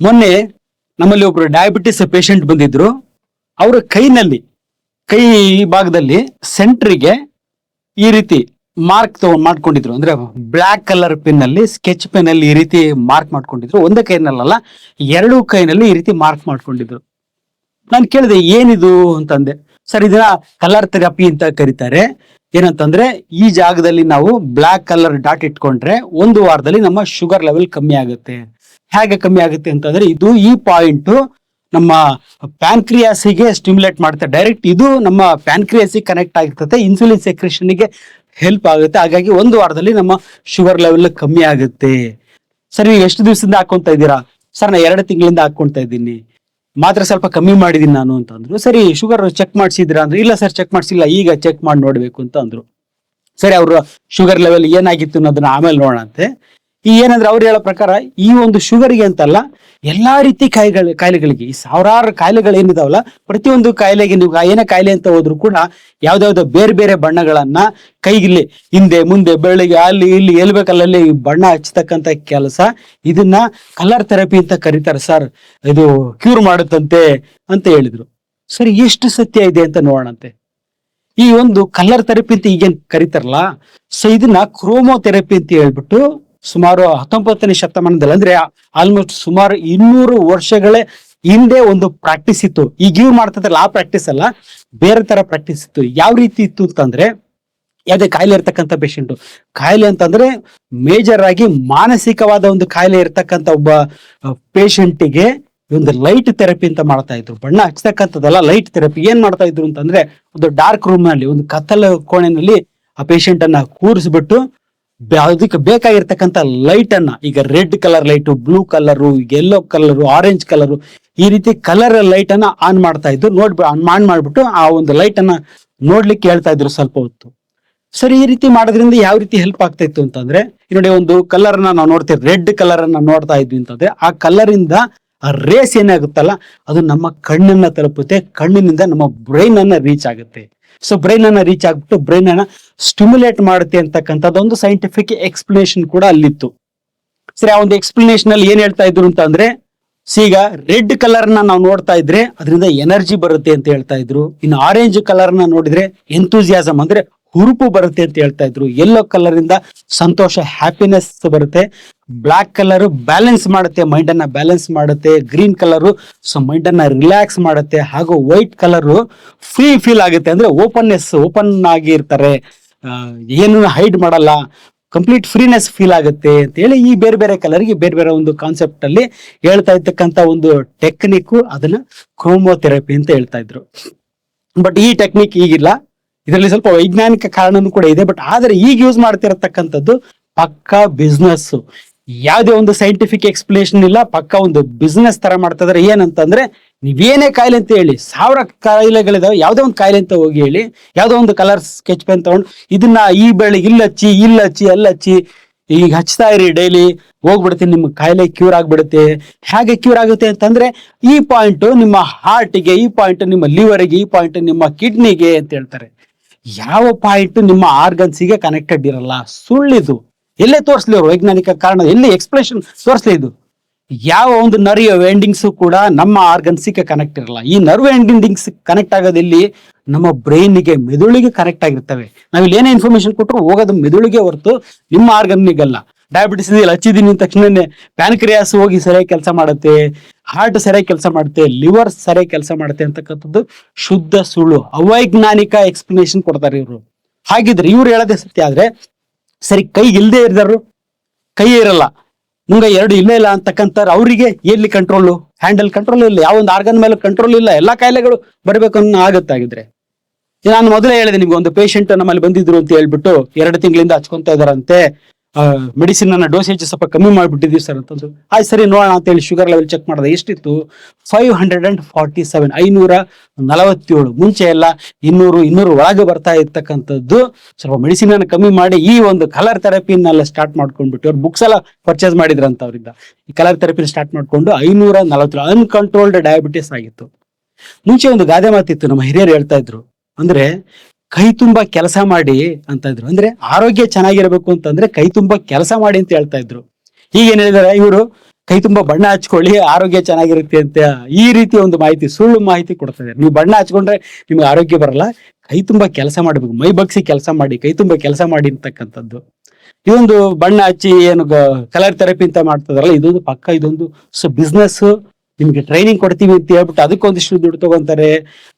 ಮೊನ್ನೆ ನಮ್ಮಲ್ಲಿ ಒಬ್ರು ಡಯಾಬಿಟಿಸ್ ಪೇಷಂಟ್ ಬಂದಿದ್ರು. ಅವರ ಕೈನಲ್ಲಿ, ಕೈ ಭಾಗದಲ್ಲಿ ಸೆಂಟ್ರಿಗೆ ಈ ರೀತಿ ಮಾರ್ಕ್ ತಗೊಂಡ್ ಮಾಡ್ಕೊಂಡಿದ್ರು. ಅಂದ್ರೆ ಬ್ಲಾಕ್ ಕಲರ್ ಪೆನ್ ಅಲ್ಲಿ ಸ್ಕೆಚ್ ಪೆನ್ ಅಲ್ಲಿ ಈ ರೀತಿ ಮಾರ್ಕ್ ಮಾಡ್ಕೊಂಡಿದ್ರು. ಒಂದೇ ಕೈನಲ್ಲ ಎರಡು ಕೈನಲ್ಲಿ ಈ ರೀತಿ ಮಾರ್ಕ್ ಮಾಡ್ಕೊಂಡಿದ್ರು. ನಾನು ಕೇಳಿದೆ, ಏನಿದು ಅಂತಂದೆ. ಸರ್, ಇದನ್ನ ಕಲರ್ ಥೆರಪಿ ಅಂತ ಕರೀತಾರೆ. ಏನಂತಂದ್ರೆ, ಈ ಜಾಗದಲ್ಲಿ ನಾವು ಬ್ಲಾಕ್ ಕಲರ್ ಡಾಟ್ ಇಟ್ಕೊಂಡ್ರೆ ಒಂದು ವಾರದಲ್ಲಿ ನಮ್ಮ ಶುಗರ್ ಲೆವೆಲ್ ಕಮ್ಮಿ ಆಗುತ್ತೆ. ಹೇಗೆ ಕಮ್ಮಿ ಆಗುತ್ತೆ ಅಂತಂದ್ರೆ ಇದು ಈ ಪಾಯಿಂಟ್ ನಮ್ಮ ಪ್ಯಾನ್ಕ್ರಿಯಾಸಿಗೆ ಸ್ಟಿಮ್ಯುಲೇಟ್ ಮಾಡುತ್ತೆ. ಡೈರೆಕ್ಟ್ ಇದು ನಮ್ಮ ಪ್ಯಾನ್ಕ್ರಿಯಾಸಿಗೆ ಕನೆಕ್ಟ್ ಆಗಿರ್ತದೆ. ಇನ್ಸುಲಿನ್ ಸೆಕ್ರೆಷನ್ಗೆ ಹೆಲ್ಪ್ ಆಗುತ್ತೆ. ಹಾಗಾಗಿ ಒಂದು ವಾರದಲ್ಲಿ ನಮ್ಮ ಶುಗರ್ ಲೆವೆಲ್ ಕಮ್ಮಿ ಆಗುತ್ತೆ. ಸರ್ ನೀವು ಎಷ್ಟು ದಿವಸದಿಂದ ಹಾಕೊಂತ ಇದ್ದೀರಾ? ಸರ್ ನಾ ಎರಡು ತಿಂಗಳಿಂದ ಹಾಕೊಂತ ಇದ್ದೀನಿ. ಮಾತ್ರ ಸ್ವಲ್ಪ ಕಮ್ಮಿ ಮಾಡಿದೀನಿ ನಾನು ಅಂತ ಅಂದ್ರು ಸರಿ ಶುಗರ್ ಚೆಕ್ ಮಾಡಿಸಿದ್ರಾ ಅಂದ್ರೆ. ಇಲ್ಲ ಸರ್ ಚೆಕ್ ಮಾಡಿಸಿಲ್ಲ. ಈಗ ಚೆಕ್ ಮಾಡಿ ನೋಡ್ಬೇಕು ಅಂತ ಅಂದ್ರು. ಸರಿ, ಅವ್ರ ಶುಗರ್ ಲೆವೆಲ್ ಏನಾಗಿತ್ತು ಅನ್ನೋದನ್ನ ಆಮೇಲೆ ನೋಡೋಣ ಅಂತೆ ಈ ಏನಂದ್ರೆ ಅವ್ರು ಹೇಳೋ ಪ್ರಕಾರ ಈ ಒಂದು ಶುಗರ್ಗೆ ಅಂತಲ್ಲ ಎಲ್ಲಾ ರೀತಿ ಕಾಯಿಗಳ, ಕಾಯಿಲೆಗಳಿಗೆ ಈ ಸಾವಿರಾರು ಕಾಯಿಲೆಗಳು ಏನಿದಾವಲ್ಲ, ಪ್ರತಿಯೊಂದು ಕಾಯಿಲೆಗೆ ನೀವು ಏನೇ ಕಾಯಿಲೆ ಅಂತ ಹೋದ್ರು ಕೂಡ ಯಾವ್ದಾವ್ದೋ ಬೇರೆ ಬೇರೆ ಬಣ್ಣಗಳನ್ನ ಕೈಗಿಲ್ಲಿ ಹಿಂದೆ, ಮುಂದೆ ಬೆಳ್ಳಿಗೆ ಅಲ್ಲಿ, ಇಲ್ಲಿ ಎಲ್ಲಿ ಬೇಕಲ್ಲಲ್ಲಿ ಈ ಬಣ್ಣ ಹಚ್ಚತಕ್ಕಂತ ಕೆಲಸ. ಇದನ್ನ ಕಲರ್ ಥೆರಪಿ ಅಂತ ಕರೀತಾರೆ, ಸರ್, ಇದು ಕ್ಯೂರ್ ಮಾಡುತ್ತಂತೆ ಅಂತ ಹೇಳಿದ್ರು. ಸರಿ, ಎಷ್ಟು ಸತ್ಯ ಇದೆ ಅಂತ ನೋಡೋಣಂತೆ. ಈ ಒಂದು ಕಲರ್ ಥೆರಪಿ ಅಂತ ಈಗೇನ್ ಕರೀತಾರಲ್ಲ, ಸೊ ಇದನ್ನ ಕ್ರೋಮೋಥೆರಪಿ ಅಂತ ಹೇಳ್ಬಿಟ್ಟು ಸುಮಾರು ಹತ್ತೊಂಬತ್ತನೇ ಶತಮಾನದಲ್ಲಿ ಅಂದ್ರೆ ಆಲ್ಮೋಸ್ಟ್ ಸುಮಾರು ಇನ್ನೂರು ವರ್ಷಗಳೇ ಹಿಂದೆ ಒಂದು ಪ್ರಾಕ್ಟೀಸ್ ಇತ್ತು. ಈಗ ಇವ್ರು ಮಾಡ್ತಿದ್ರಲ್ಲ, ಆ ಪ್ರಾಕ್ಟೀಸ್ ಅಲ್ಲ, ಬೇರೆ ತರ ಪ್ರಾಕ್ಟೀಸ್ ಇತ್ತು. ಯಾವ ರೀತಿ ಇತ್ತು ಅಂತಂದ್ರೆ, ಯಾವುದೇ ಕಾಯಿಲೆ ಇರ್ತಕ್ಕಂಥ ಪೇಷಂಟ್ ಕಾಯಿಲೆ ಅಂತಂದ್ರೆ ಮೇಜರ್ ಆಗಿ ಮಾನಸಿಕವಾದ ಒಂದು ಕಾಯಿಲೆ ಇರ್ತಕ್ಕಂಥ ಒಬ್ಬ ಪೇಷಂಟಿಗೆ ಒಂದು ಲೈಟ್ ಥೆರಪಿ ಅಂತ ಮಾಡ್ತಾ ಇದ್ರು. ಬಣ್ಣ ಹಚ್ಚತಕ್ಕಂಥದ್ದಲ್ಲ ಲೈಟ್ ಥೆರಪಿ ಏನ್ ಮಾಡ್ತಾ ಇದ್ರು ಅಂತಂದ್ರೆ, ಒಂದು ಡಾರ್ಕ್ ರೂಮ್ನಲ್ಲಿ ಒಂದು ಕತ್ತಲ ಕೋಣೆನಲ್ಲಿ ಆ ಪೇಷಂಟ್ ಅನ್ನ ಕೂರಿಸ್ಬಿಟ್ಟು ಅದಕ್ಕೆ ಬೇಕಾಗಿರ್ತಕ್ಕಂಥ ಲೈಟ್ ಅನ್ನ ಈಗ red colour light, blue colour yellow colour orange colour, ಈ ರೀತಿ ಕಲರ್ ಲೈಟ್ ಆನ್ ಮಾಡ್ತಾ ಇದ್ರು. ನೋಡ್ಬಿ ಆನ್ ಮಾಡ್ಬಿಟ್ಟು ಆ ಒಂದು ಲೈಟ್ ನೋಡ್ಲಿಕ್ಕೆ ಹೇಳ್ತಾ ಇದ್ರು ಸ್ವಲ್ಪ ಹೊತ್ತು. ಸರಿ, ಈ ರೀತಿ ಮಾಡೋದ್ರಿಂದ ಯಾವ ರೀತಿ ಹೆಲ್ಪ್ ಆಗ್ತಾ ಇತ್ತು ಅಂತಂದ್ರೆ ನೋಡಿ ಒಂದು ಕಲರ್ ನಾವು ನೋಡ್ತೀವಿ ರೆಡ್ ಕಲರ್ ಅನ್ನ ನೋಡ್ತಾ ಇದ್ವಿ ಅಂತಂದ್ರೆ, ಆ ಕಲರಿಂದ ಆ ರೇಸ್ ಏನಾಗುತ್ತಲ್ಲ, ಅದು ನಮ್ಮ ಕಣ್ಣನ್ನ ತಲುಪುತ್ತೆ, ಕಣ್ಣಿನಿಂದ ನಮ್ಮ ಬ್ರೈನ್ ಅನ್ನ ರೀಚ್ ಆಗುತ್ತೆ. ಸೊ ಬ್ರೈನ್ ಅನ್ನ ರೀಚ್ ಆಗ್ಬಿಟ್ಟು ಬ್ರೈನ್ ಅನ್ನ ಸ್ಟಿಮ್ಯುಲೇಟ್ ಮಾಡುತ್ತೆ ಅಂತಕ್ಕಂಥದ್ದು ಒಂದು ಸೈಂಟಿಫಿಕ್ ಎಕ್ಸ್ಪ್ಲನೇಷನ್ ಕೂಡ ಅಲ್ಲಿತ್ತು. ಸರಿ, ಆ ಒಂದು ಎಕ್ಸ್ಪ್ಲನೇಷನ್ ಅಲ್ಲಿ ಏನ್ ಹೇಳ್ತಾ ಇದ್ರು ಅಂತ ಅಂದ್ರೆ ಈಗ ರೆಡ್ ಕಲರ್ನ ನಾವು ನೋಡ್ತಾ ಇದ್ರೆ, ಅದರಿಂದ ಎನರ್ಜಿ ಬರುತ್ತೆ ಅಂತ ಹೇಳ್ತಾ ಇದ್ರು. ಇನ್ನು ಆರೆಂಜ್ ಕಲರ್ನ ನೋಡಿದ್ರೆ ಎಂತೂಸಿಯಾಸಮ್ ಅಂದ್ರೆ ಹುರುಪು ಬರುತ್ತೆ ಅಂತ ಹೇಳ್ತಾ ಇದ್ರು. ಯೆಲ್ಲೋ ಕಲರಿಂದ ಸಂತೋಷ ಹ್ಯಾಪಿನೆಸ್ ಬರುತ್ತೆ. ಬ್ಲಾಕ್ ಕಲರ್ ಬ್ಯಾಲೆನ್ಸ್ ಮಾಡುತ್ತೆ ಮೈಂಡ್ ಅನ್ನ ಬ್ಯಾಲೆನ್ಸ್ ಮಾಡುತ್ತೆ. ಗ್ರೀನ್ ಕಲರ್ ಸೊ ಮೈಂಡ್ ಅನ್ನ ರಿಲ್ಯಾಕ್ಸ್ ಮಾಡುತ್ತೆ. ಹಾಗೂ ವೈಟ್ ಕಲರ್ ಫ್ರೀ ಫೀಲ್ ಆಗುತ್ತೆ. ಅಂದ್ರೆ ಓಪನ್ನೆಸ್ ಓಪನ್ ಆಗಿ ಇರ್ತಾರೆ. ಏನು ಹೈಡ್ ಮಾಡಲ್ಲ. ಕಂಪ್ಲೀಟ್ ಫ್ರೀನೆಸ್ ಫೀಲ್ ಆಗುತ್ತೆ ಅಂತ ಹೇಳಿ ಈ ಬೇರೆ ಬೇರೆ ಕಲರ್ಗೆ ಬೇರೆ ಬೇರೆ ಒಂದು ಕಾನ್ಸೆಪ್ಟ್ ಅಲ್ಲಿ ಹೇಳ್ತಾ ಇರ್ತಕ್ಕಂಥ ಒಂದು ಟೆಕ್ನಿಕ್ ಅದನ್ನ ಕ್ರೋಮೋಥೆರಪಿ ಅಂತ ಹೇಳ್ತಾ ಇದ್ರು. ಬಟ್ ಈ ಟೆಕ್ನಿಕ್ ಈಗಿಲ್ಲ. ಇದರಲ್ಲಿ ಸ್ವಲ್ಪ ವೈಜ್ಞಾನಿಕ ಕಾರಣನೂ ಕೂಡ ಇದೆ ಬಟ್ ಆದ್ರೆ ಈಗ ಯೂಸ್ ಮಾಡ್ತಿರತಕ್ಕಂಥದ್ದು ಪಕ್ಕಾ ಬಿಸ್ನೆಸ್ ಯಾವುದೇ ಒಂದು ಸೈಂಟಿಫಿಕ್ ಎಕ್ಸ್ಪ್ಲೇಷನ್ ಇಲ್ಲ, ಪಕ್ಕ ಒಂದು ಬಿಸ್ನೆಸ್ ತರ ಮಾಡ್ತಾ ಇದಾರೆ ಏನಂತಂದ್ರೆ, ನೀವೇನೇ ಕಾಯಿಲೆ ಅಂತ ಹೇಳಿ ಸಾವಿರ ಕಾಯಿಲೆಗಳಿದಾವೆ ಯಾವುದೇ ಒಂದು ಕಾಯಿಲೆ ಅಂತ ಹೋಗಿ ಹೇಳಿ, ಯಾವುದೋ ಒಂದು ಕಲರ್ ಸ್ಕೆಚ್ ಪೆನ್ ತಗೊಂಡು, ಇದನ್ನ ಈ ಬೆಳಿಗ್ಗೆ ಇಲ್ಲ ಹಚ್ಚಿ ಇಲ್ಲ ಹಚ್ಚಿ ಎಲ್ಲ ಹಚ್ಚಿ ಈಗ ಹಚ್ತಾ ಇರಿ ಡೈಲಿ ಹೋಗ್ಬಿಡುತ್ತೆ, ನಿಮ್ಮ ಕಾಯಿಲೆ ಕ್ಯೂರ್ ಆಗ್ಬಿಡುತ್ತೆ. ಹೇಗೆ ಕ್ಯೂರ್ ಆಗುತ್ತೆ ಅಂತಂದ್ರೆ, ಈ ಪಾಯಿಂಟ್ ನಿಮ್ಮ ಹಾರ್ಟಿಗೆ ಈ ಪಾಯಿಂಟ್ ನಿಮ್ಮ ಲಿವರ್ಗೆ ಈ ಪಾಯಿಂಟ್ ನಿಮ್ಮ ಕಿಡ್ನಿಗೆ ಅಂತ ಹೇಳ್ತಾರೆ. ಯಾವ ಪಾಯಿಂಟ್ ನಿಮ್ಮ ಆರ್ಗನ್ಸಿಗೆ ಕನೆಕ್ಟೆಡ್ ಇರಲ್ಲ? ಸುಳ್ಳಿದು. ಎಲ್ಲೇ ತೋರಿಸ್ಲಿ ಅವರು ವೈಜ್ಞಾನಿಕ ಕಾರಣ, ಎಲ್ಲಿ ಎಕ್ಸ್ಪ್ಲೇಷನ್ ತೋರಿಸ್ಲಿ ಇದು? ಯಾವ ಒಂದು ನರ್ವ್ ಎಂಡಿಂಗ್ಸ್ ಕೂಡ ನಮ್ಮ ಆರ್ಗನ್ಸಿಗೆ ಕನೆಕ್ಟ್ ಇರಲ್ಲ. ಈ ನರ್ವ್ ಎಂಡಿಂಗ್ಸ್ ಕನೆಕ್ಟ್ ಆಗೋದು ಎಲ್ಲಿ ನಮ್ಮ ಬ್ರೈನ್ಗೆ ಮೆದುಳಿಗೆ ಕನೆಕ್ಟ್ ಆಗಿರ್ತವೆ. ನಾವಿಲ್ಲಿ ಇಲ್ಲಿ ಏನೇ ಇನ್ಫಾರ್ಮೇಶನ್ ಕೊಟ್ಟರು ಹೋಗೋದು ಮೆದುಳಿಗೆ ಹೊರತು ನಿಮ್ಮ ಆರ್ಗನ್ನಿಗಲ್ಲ ಡಯಾಬಿಟಿಸ್ ಇದೆಯಲ್ಲ ಹಚ್ಚಿದೀನಿ ಅಂದ ತಕ್ಷಣನೇ ಪ್ಯಾನ್ಕ್ರಿಯಾಸ್ ಹೋಗಿ ಸರಿಯಾಗಿ ಕೆಲಸ ಮಾಡುತ್ತೆ. ಹಾರ್ಟ್ ಸರಿಯಾಗಿ ಕೆಲಸ ಮಾಡುತ್ತೆ ಲಿವರ್ ಸರಿಯಾಗಿ ಕೆಲಸ ಮಾಡುತ್ತೆ ಅಂತಕ್ಕಂಥದ್ದು ಶುದ್ಧ ಸುಳ್ಳು, ಅವೈಜ್ಞಾನಿಕ ಎಕ್ಸ್ಪ್ಲನೇಷನ್ ಕೊಡ್ತಾರೆ ಇವರು. ಹಾಗಿದ್ರೆ ಇವ್ರು ಹೇಳೋದೇ ಸತ್ಯ ಆದ್ರೆ, ಸರಿ, ಕೈ ಇಲ್ಲದೆ ಇರ್ದಾರು ಕೈ ಇರಲ್ಲ. ಮುಂಗ ಎರಡು ಇಲ್ಲೇ ಇಲ್ಲ ಅಂತಕ್ಕಂಥ ಅವರಿಗೆ ಎಲ್ಲಿ ಕಂಟ್ರೋಲ್ ಹ್ಯಾಂಡಲ್ ಕಂಟ್ರೋಲ್ ಇಲ್ಲ, ಯಾವ ಒಂದು ಆರ್ಗನ್ ಮೇಲೆ ಕಂಟ್ರೋಲ್ ಇಲ್ಲ, ಎಲ್ಲಾ ಕಾಯಿಲೆಗಳು ಬರಬೇಕು ಅನ್ನೋ ಆಗುತ್ತಾಗಿದ್ರೆ ನಾನು ಮೊದಲೇ ಹೇಳಿದೆ, ನಿಮ್ಗೆ ಒಂದು ಪೇಷಂಟ್ ನಮ್ಮಲ್ಲಿ ಬಂದಿದ್ರು ಅಂತ ಹೇಳ್ಬಿಟ್ಟು ಎರಡು ತಿಂಗಳಿಂದ ಹಚ್ಕೊಂತ ಇದಾರಂತೆ ಮೆಡಿಸಿನ್ ಅನ್ನ ಡೋಸೇಜ್ ಸ್ವಲ್ಪ ಕಮ್ಮಿ ಮಾಡಿಬಿಟ್ಟಿದ್ದೀವಿ ಸರ್ ಅಂತಂದ್ರು ಆಯ್ತು ಸರಿ ನೋಡೋಣ ಅಂತ ಹೇಳಿ ಶುಗರ್ ಲೆವೆಲ್ ಚೆಕ್ ಮಾಡಿದೆ. ಎಷ್ಟಿತ್ತು? Five hundred and forty seven ಐನೂರ ನಲವತ್ತೇಳು. ಮುಂಚೆ ಎಲ್ಲ ಇನ್ನೂರು ಇನ್ನೂರು ಒಳಗೆ ಬರ್ತಾ ಇರ್ತಕ್ಕಂಥದ್ದು ಸ್ವಲ್ಪ ಮೆಡಿಸಿನ್ ಅನ್ನು ಕಮ್ಮಿ ಮಾಡಿ ಈ ಒಂದು ಕಲರ್ ಥೆರಪಿನೆಲ್ಲ ಸ್ಟಾರ್ಟ್ ಮಾಡ್ಕೊಂಡ್ಬಿಟ್ಟು ಅವ್ರು ಬುಕ್ಸ್ ಎಲ್ಲ ಪರ್ಚೇಸ್ ಮಾಡಿದ್ರಂತ ಅವರಿಂದ ಈ ಕಲರ್ ಥೆರಪಿನ ಸ್ಟಾರ್ಟ್ ಮಾಡ್ಕೊಂಡು ಐನೂರ ನಲವತ್ತೇಳು ಅನ್ಕಂಟ್ರೋಲ್ಡ್ ಡಯಾಬಿಟಿಸ್ ಆಗಿತ್ತು. ಮುಂಚೆ ಒಂದು ಗಾದೆ ಮಾತಿತ್ತು ನಮ್ಮ ಹಿರಿಯರು ಹೇಳ್ತಾ ಇದ್ರು. ಅಂದ್ರೆ ಕೈ ತುಂಬಾ ಕೆಲಸ ಮಾಡಿ ಅಂತ ಇದ್ರು. ಅಂದ್ರೆ ಆರೋಗ್ಯ ಚೆನ್ನಾಗಿರ್ಬೇಕು ಅಂತಂದ್ರೆ ಕೈ ತುಂಬಾ ಕೆಲಸ ಮಾಡಿ ಅಂತ ಹೇಳ್ತಾ ಇದ್ರು. ಈಗ ಏನ್ ಇವರು ಕೈ ತುಂಬಾ ಬಣ್ಣ ಹಚ್ಕೊಳ್ಳಿ, ಆರೋಗ್ಯ ಚೆನ್ನಾಗಿರುತ್ತೆ ಅಂತ ಈ ರೀತಿ ಒಂದು ಮಾಹಿತಿ, ಸುಳ್ಳು ಮಾಹಿತಿ ಕೊಡ್ತಾ ಇದ್ದಾರೆ ನೀವು ಬಣ್ಣ ಹಚ್ಕೊಂಡ್ರೆ ನಿಮ್ಗೆ ಆರೋಗ್ಯ ಬರಲ್ಲ. ಕೈ ತುಂಬಾ ಕೆಲಸ ಮಾಡಬೇಕು. ಮೈ ಬಗ್ಸಿ ಕೆಲಸ ಮಾಡಿ, ಕೈ ತುಂಬಾ ಕೆಲಸ ಮಾಡಿ ಅಂತಕ್ಕಂಥದ್ದು. ಇದೊಂದು ಬಣ್ಣ ಹಚ್ಚಿ ಏನು ಕಲರ್ ಥೆರಪಿ ಅಂತ ಮಾಡ್ತದಲ್ಲ ಇದೊಂದು ಪಕ್ಕ, ಇದೊಂದು ಸೊ ಬಿಸ್ನೆಸ್ ನಿಮ್ಗೆ ಟ್ರೈನಿಂಗ್ ಕೊಡ್ತೀವಿ ಅಂತ ಹೇಳ್ಬಿಟ್ಟು ಅದಕ್ಕೊಂದಿಷ್ಟು ದುಡ್ಡು ತಗೊಂತಾರೆ.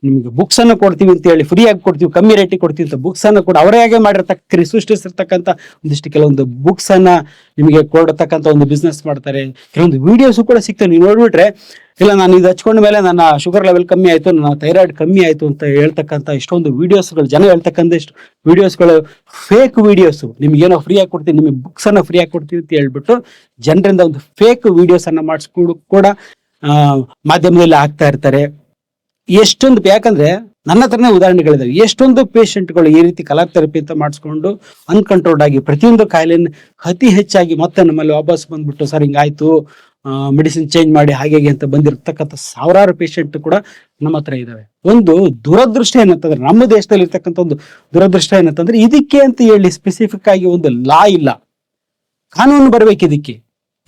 ನಿಮ್ಗೆ ಬುಕ್ಸ್ ಅನ್ನು ಕೊಡ್ತೀವಿ ಅಂತ ಹೇಳಿ ಫ್ರೀ ಆಗಿ ಕೊಡ್ತೀವಿ, ಕಮ್ಮಿ ರೇಟಿಗೆ ಕೊಡ್ತೀವಿ ಅಂತ ಬುಕ್ಸ್ ಅನ್ನು ಕೂಡ ಅವರೇ ಹಾಗೆ ಮಾಡಿರ್ತಕ್ಕ ಸೃಷ್ಟಿಸಿರ್ತಕ್ಕಂಥ ಒಂದಿಷ್ಟು ಕೆಲವೊಂದು ಬುಕ್ಸ್ ಅನ್ನ ನಿಮಗೆ ಕೊಡತಕ್ಕಂಥ ಒಂದು ಬಿಸ್ನೆಸ್ ಮಾಡ್ತಾರೆ. ಕೆಲವೊಂದು ವಿಡಿಯೋಸು ಕೂಡ ಸಿಗ್ತವೆ. ನೀವು ನೋಡ್ಬಿಟ್ರೆ, ಇಲ್ಲ ನಾನು ಇದು ಹಚ್ಕೊಂಡ ಮೇಲೆ ನನ್ನ ಶುಗರ್ ಲೆವೆಲ್ ಕಮ್ಮಿ ಆಯಿತು, ನನ್ನ ಥೈರಾಯ್ಡ್ ಕಮ್ಮಿ ಆಯಿತು ಅಂತ ಹೇಳ್ತಕ್ಕಂಥ ಇಷ್ಟೊಂದು ವೀಡಿಯೋಸ್ಗಳು ಜನ ಹೇಳ್ತಕ್ಕಂಥ ಇಷ್ಟು ವಿಡಿಯೋಸ್ಗಳು ಫೇಕ್ ವೀಡಿಯೋಸು ನಿಮ್ಗೆ ಏನೋ ಫ್ರೀ ಆಗಿ ಕೊಡ್ತೀವಿ, ನಿಮಗೆ ಬುಕ್ಸನ್ನು ಫ್ರೀಯಾಗಿ ಕೊಡ್ತೀವಿ ಅಂತ ಹೇಳ್ಬಿಟ್ಟು ಜನರಿಂದ ಒಂದು ಫೇಕ್ ವೀಡಿಯೋಸನ್ನು ಮಾಡಿಸ್ಕೊಡು ಕೂಡ ಮಾಧ್ಯಮದಲ್ಲಿ ಹಾಕ್ತಾ ಇರ್ತಾರೆ. ಎಷ್ಟೊಂದು ಯಾಕಂದ್ರೆ ನನ್ನ ಹತ್ರನೇ ಉದಾಹರಣೆಗಳಿದಾವೆ. ಎಷ್ಟೊಂದು ಪೇಷಂಟ್ಗಳು ಈ ರೀತಿ ಕಲಾ ಥೆರಪಿ ಅಂತ ಮಾಡಿಸ್ಕೊಂಡು ಅನ್ಕಂಟ್ರೋಲ್ಡ್ ಆಗಿ ಪ್ರತಿಯೊಂದು ಕಾಯಿಲೆಯನ್ನು ಅತಿ ಹೆಚ್ಚಾಗಿ ಮತ್ತೆ ನಮ್ಮಲ್ಲಿ ವಾಪಸ್ ಬಂದ್ಬಿಟ್ಟು, ಸರ್, ಹಿಂಗಾಯ್ತು ಮೆಡಿಸಿನ್ ಚೇಂಜ್ ಮಾಡಿ ಹಾಗೆ ಹೀಗೆ ಅಂತ ಬಂದಿರತಕ್ಕಂಥ ಸಾವಿರಾರು ಪೇಷಂಟ್ ಕೂಡ ನಮ್ಮ ಹತ್ರ ಇದಾವೆ. ಒಂದು ದುರದೃಷ್ಟ ಏನಂತಂದ್ರೆ ನಮ್ಮ ದೇಶದಲ್ಲಿ ಇರ್ತಕ್ಕಂಥ ಒಂದು ದುರದೃಷ್ಟ ಏನಂತಂದ್ರೆ ಇದಕ್ಕೆ ಅಂತ ಹೇಳಿ ಸ್ಪೆಸಿಫಿಕ್ ಆಗಿ ಒಂದು ಲಾ ಇಲ್ಲ. ಕಾನೂನು ಬರಬೇಕು ಇದಕ್ಕೆ.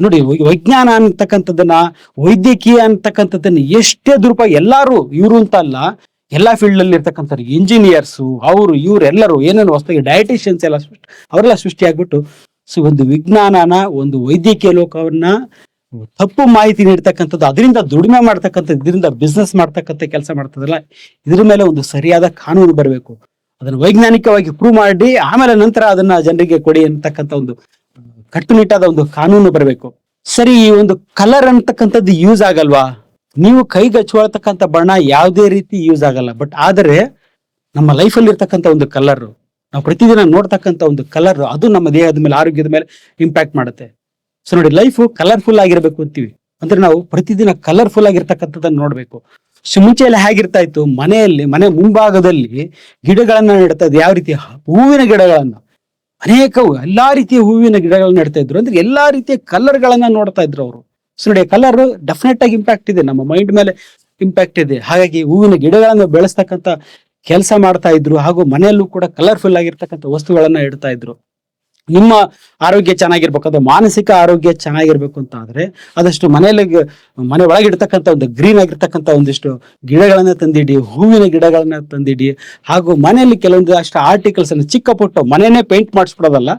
ನೋಡಿ ವಿಜ್ಞಾನ ಅಂತಕ್ಕಂಥದ್ದನ್ನ ವೈದ್ಯಕೀಯ ಅಂತಕ್ಕಂಥದ್ದನ್ನ ಎಷ್ಟೇ ದುರುಪಯೋಗ ಎಲ್ಲಾರು ಇವರು ಅಂತ ಅಲ್ಲ, ಎಲ್ಲಾ ಫೀಲ್ಡ್ ಅಲ್ಲಿ ಇರ್ತಕ್ಕಂಥ ಇಂಜಿನಿಯರ್ಸು ಅವರು, ಇವ್ರು ಏನೇನು ಹೊಸದಾಗಿ ಡಯಟಿಷಿಯನ್ಸ್ ಎಲ್ಲ ಸೃಷ್ಟಿ, ಅವರೆಲ್ಲ ಸೃಷ್ಟಿ ಆಗ್ಬಿಟ್ಟು ಸೊ, ಒಂದು ವಿಜ್ಞಾನನ, ಒಂದು ವೈದ್ಯಕೀಯ ಲೋಕವನ್ನ ತಪ್ಪು ಮಾಹಿತಿ ನೀಡ್ತಕ್ಕಂಥದ್ದು, ಅದರಿಂದ ದುಡಿಮೆ ಮಾಡ್ತಕ್ಕಂಥದ್ದು, ಇದರಿಂದ ಬಿಸ್ನೆಸ್ ಮಾಡ್ತಕ್ಕಂಥ ಕೆಲಸ ಮಾಡ್ತದಲ್ಲ, ಇದ್ರ ಮೇಲೆ ಒಂದು ಸರಿಯಾದ ಕಾನೂನು ಬರಬೇಕು. ಅದನ್ನ ವೈಜ್ಞಾನಿಕವಾಗಿ ಪ್ರೂವ್ ಮಾಡಿ, ಆಮೇಲೆ ನಂತರ ಅದನ್ನ ಜನರಿಗೆ ಕೊಡಿ ಅಂತಕ್ಕಂಥ ಒಂದು ಕಟ್ಟುನಿಟ್ಟಾದ ಒಂದು ಕಾನೂನು ಬರಬೇಕು. ಸರಿ, ಈ ಒಂದು ಕಲರ್ ಅಂತಕ್ಕಂಥದ್ದು ಯೂಸ್ ಆಗಲ್ವಾ? ನೀವು ಕೈಗೆ ಹಚ್ಕೊಳ್ತಕ್ಕಂಥ ಬಣ್ಣ ಯಾವುದೇ ರೀತಿ ಯೂಸ್ ಆಗಲ್ಲ. ಬಟ್ ಆದರೆ, ನಮ್ಮ ಲೈಫಲ್ಲಿ ಇರ್ತಕ್ಕಂಥ ಒಂದು ಕಲರ್ ನಾವು ಪ್ರತಿದಿನ ನೋಡ್ತಕ್ಕಂಥ ಒಂದು ಕಲರ್ ಅದು ನಮ್ಮ ದೇಹದ ಮೇಲೆ, ಆರೋಗ್ಯದ ಮೇಲೆ ಇಂಪ್ಯಾಕ್ಟ್ ಮಾಡುತ್ತೆ. ಸೊ ನೋಡಿ ಲೈಫ್ ಕಲರ್ಫುಲ್ ಆಗಿರ್ಬೇಕು ಅಂತೀವಿ. ಅಂದ್ರೆ ನಾವು ಪ್ರತಿದಿನ ಕಲರ್ಫುಲ್ ಆಗಿರ್ತಕ್ಕಂಥದ್ದನ್ನ ನೋಡ್ಬೇಕು. ಸೊ ಮುಂಚೆಯಲ್ಲಿ ಹೇಗಿರ್ತಾ ಇತ್ತು? ಮನೆಯಲ್ಲಿ, ಮನೆ ಮುಂಭಾಗದಲ್ಲಿ ಗಿಡಗಳನ್ನ ನೆಡ್ತಾ ಯಾವ ರೀತಿ? ಹೂವಿನ ಗಿಡಗಳನ್ನ. ಅನೇಕ ಎಲ್ಲಾ ರೀತಿಯ ಹೂವಿನ ಗಿಡಗಳನ್ನ ನೆಡ್ತಾ ಇದ್ರು. ಅಂದ್ರೆ ಎಲ್ಲಾ ರೀತಿಯ ಕಲರ್ ಗಳನ್ನ ನೋಡ್ತಾ ಇದ್ರು ಅವರು. ಸೊ ನೋಡಿ ಕಲರ್ ಡೆಫಿನೆಟ್ ಆಗಿ ಇಂಪ್ಯಾಕ್ಟ್ ಇದೆ. ನಮ್ಮ ಮೈಂಡ್ ಮೇಲೆ ಇಂಪ್ಯಾಕ್ಟ್ ಇದೆ. ಹಾಗಾಗಿ ಹೂವಿನ ಗಿಡಗಳನ್ನ ಬೆಳೆಸ್ತಕ್ಕಂಥ ಕೆಲಸ ಮಾಡ್ತಾ ಇದ್ರು. ಹಾಗೂ ಮನೆಯಲ್ಲೂ ಕೂಡ ಕಲರ್ಫುಲ್ ಆಗಿರ್ತಕ್ಕಂಥ ವಸ್ತುಗಳನ್ನ ಇಡ್ತಾ ಇದ್ರು. ನಿಮ್ಮ ಆರೋಗ್ಯ ಚೆನ್ನಾಗಿರ್ಬೇಕು ಅಥವಾ ಮಾನಸಿಕ ಆರೋಗ್ಯ ಚೆನ್ನಾಗಿರ್ಬೇಕು ಅಂತ ಆದ್ರೆ ಆದಷ್ಟು ಮನೆಯಲ್ಲಿ ಮನೆ ಒಳಗಿಡ್ತಕ್ಕಂಥ ಒಂದು ಗ್ರೀನ್ ಆಗಿರ್ತಕ್ಕಂಥ ಒಂದಿಷ್ಟು ಗಿಡಗಳನ್ನ ತಂದಿಡಿ, ಹೂವಿನ ಗಿಡಗಳನ್ನ ತಂದಿಡಿ, ಹಾಗೂ ಮನೆಯಲ್ಲಿ ಕೆಲವೊಂದು ಅಷ್ಟು ಆರ್ಟಿಕಲ್ಸ್ ಅನ್ನು ಚಿಕ್ಕ ಪುಟ್ಟ ಮನೆಯೇ ಪೇಂಟ್ ಮಾಡಿಸ್ಬಿಡೋದಲ್ಲ,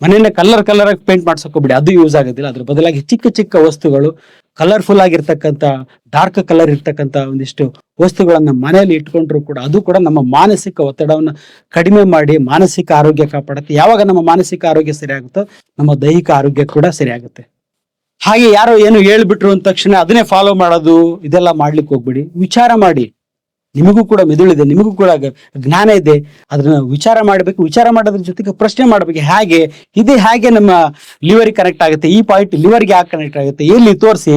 ಮನೆಯನ್ನ ಕಲರ್ ಕಲರ್ ಆಗಿ ಪೇಂಟ್ ಮಾಡ್ಸೋಕೋಬಿಡಿ ಅದು ಯೂಸ್ ಆಗೋದಿಲ್ಲ. ಅದ್ರ ಬದಲಾಗಿ ಚಿಕ್ಕ ಚಿಕ್ಕ ವಸ್ತುಗಳು ಕಲರ್ಫುಲ್ ಆಗಿರ್ತಕ್ಕಂಥ ಡಾರ್ಕ್ ಕಲರ್ ಇರ್ತಕ್ಕಂಥ ಒಂದಿಷ್ಟು ವಸ್ತುಗಳನ್ನ ಮನೆಯಲ್ಲಿ ಇಟ್ಕೊಂಡ್ರು ಕೂಡ ಅದು ಕೂಡ ನಮ್ಮ ಮಾನಸಿಕ ಒತ್ತಡವನ್ನ ಕಡಿಮೆ ಮಾಡಿ ಮಾನಸಿಕ ಆರೋಗ್ಯ ಕಾಪಾಡುತ್ತೆ. ಯಾವಾಗ ನಮ್ಮ ಮಾನಸಿಕ ಆರೋಗ್ಯ ಸರಿಯಾಗುತ್ತೋ ನಮ್ಮ ದೈಹಿಕ ಆರೋಗ್ಯ ಕೂಡ ಸರಿಯಾಗುತ್ತೆ. ಹಾಗೆ ಯಾರೋ ಏನು ಹೇಳ್ಬಿಟ್ರು ಅಂದ ತಕ್ಷಣ ಅದನ್ನೇ ಫಾಲೋ ಮಾಡೋದು, ಇದೆಲ್ಲ ಮಾಡ್ಲಿಕ್ಕೆ ಹೋಗ್ಬೇಡಿ. ವಿಚಾರ ಮಾಡಿ. ನಿಮಗೂ ಕೂಡ ಮೆದುಳಿದೆ ನಿಮಗೂ ಕೂಡ ಜ್ಞಾನ ಇದೆ. ಅದನ್ನ ವಿಚಾರ ಮಾಡಬೇಕು, ವಿಚಾರ ಮಾಡೋದ್ರ ಜೊತೆಗೆ ಪ್ರಶ್ನೆ ಮಾಡಬೇಕು ಹೇಗೆ, ಇದು ಹೇಗೆ ನಮ್ಮ ಲಿವರ್ಗೆ ಕನೆಕ್ಟ್ ಆಗುತ್ತೆ, ಈ ಪಾಯಿಂಟ್ ಲಿವರ್ಗೆ ಯಾಕೆ ಕನೆಕ್ಟ್ ಆಗುತ್ತೆ, ಎಲ್ಲಿ ತೋರಿಸಿ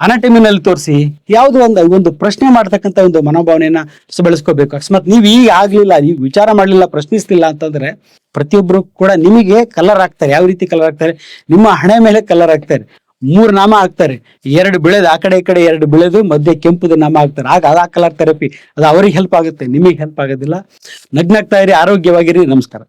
ಅನಾಟಮಿನಲ್ಲಿ ತೋರಿಸಿ, ಯಾವುದು ಒಂದು ಒಂದು ಪ್ರಶ್ನೆ ಮಾಡ್ತಕ್ಕಂಥ ಒಂದು ಮನೋಭಾವನೆಯನ್ನ ಬೆಳೆಸ್ಕೋಬೇಕು. ಅಕಸ್ಮಾತ್ ನೀವು ಈಗ ಆಗ್ಲಿಲ್ಲ ನೀವು ವಿಚಾರ ಮಾಡಲಿಲ್ಲ ಪ್ರಶ್ನಿಸ್ತಿಲ್ಲ ಅಂತಂದ್ರೆ, ಪ್ರತಿಯೊಬ್ರು ಕೂಡ ನಿಮಗೆ ಕಲರ್ ಆಗ್ತಾರೆ ಯಾವ ರೀತಿ ಕಲರ್ ಹಾಕ್ತಾರೆ, ನಿಮ್ಮ ಹಣೆ ಮೇಲೆ ಕಲರ್ ಹಾಕ್ತಾರೆ. ಮೂರ್ ನಾಮ ಹಾಕ್ತಾರೆ. ಎರಡು ಬೆಳೆದು, ಆ ಕಡೆ ಈ ಕಡೆ ಎರಡು ಬೆಳೆದು, ಮಧ್ಯೆ ಕೆಂಪುದ ನಾಮ ಹಾಕ್ತಾರೆ. ಆಗ ಅದ ಕಲರ್ ಥೆರಪಿ ಅದು ಅವ್ರಿಗೆ ಹೆಲ್ಪ್ ಆಗುತ್ತೆ. ನಿಮಗೆ ಹೆಲ್ಪ್ ಆಗೋದಿಲ್ಲ. ನಗ್ನಾಗ್ತಾ ಇರಿ ಆರೋಗ್ಯವಾಗಿರಿ. ನಮಸ್ಕಾರ.